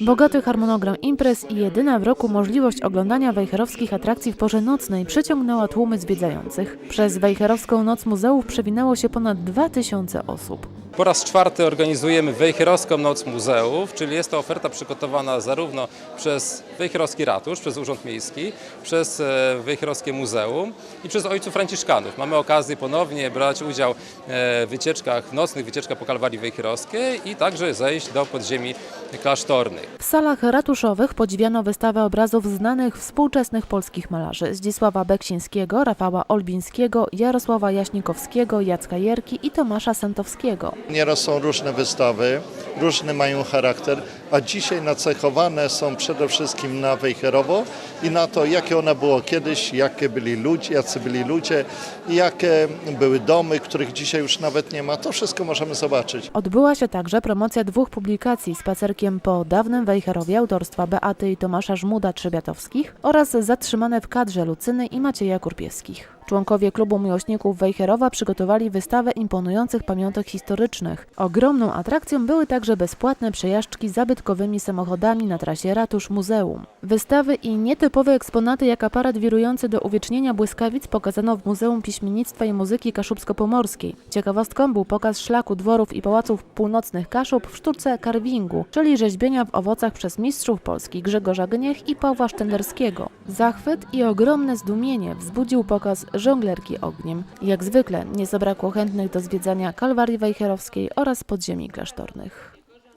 Bogaty harmonogram imprez i jedyna w roku możliwość oglądania wejherowskich atrakcji w porze nocnej przyciągnęła tłumy zwiedzających. Przez Wejherowską Noc Muzeów przewinęło się ponad 2000 osób. Po raz czwarty organizujemy Wejherowską Noc Muzeów, czyli jest to oferta przygotowana zarówno przez Wejherowski Ratusz, przez Urząd Miejski, przez e, Wejherowskie Muzeum i przez Ojców Franciszkanów. Mamy okazję ponownie brać udział e, w wycieczkach, nocnych wycieczkach po Kalwarii Wejherowskiej i także zejść do podziemi klasztornych. W salach ratuszowych podziwiano wystawę obrazów znanych współczesnych polskich malarzy Zdzisława Beksińskiego, Rafała Olbińskiego, Jarosława Jaśnikowskiego, Jacka Jerki i Tomasza Sentowskiego. Nieraz są różne wystawy, różny mają charakter, a dzisiaj nacechowane są przede wszystkim na Wejherowo i na to, jakie ona było kiedyś, jakie byli ludzie, jacy byli ludzie, jakie były domy, których dzisiaj już nawet nie ma. To wszystko możemy zobaczyć. Odbyła się także promocja dwóch publikacji spacerkiem po dawnym Wejherowie autorstwa Beaty i Tomasza Żmuda-Trzebiatowskich oraz zatrzymane w kadrze Lucyny i Macieja Kurpieskich. Członkowie klubu miłośników Wejherowa przygotowali wystawę imponujących pamiątek historycznych. Ogromną atrakcją były także bezpłatne przejażdżki zabytkowymi samochodami na trasie Ratusz Muzeum. Wystawy i nietypowe eksponaty jak aparat wirujący do uwiecznienia błyskawic pokazano w Muzeum Piśmiennictwa i Muzyki Kaszubsko-Pomorskiej. Ciekawostką był pokaz szlaku dworów i pałaców północnych Kaszub w sztuce carvingu, czyli rzeźbienia w owocach przez mistrzów Polski Grzegorza Gniech i Pawła Sztenderskiego. Zachwyt i ogromne zdumienie wzbudził pokaz żonglerki ogniem. Jak zwykle nie zabrakło chętnych do zwiedzania Kalwarii Wejherowskiej oraz podziemi klasztornych.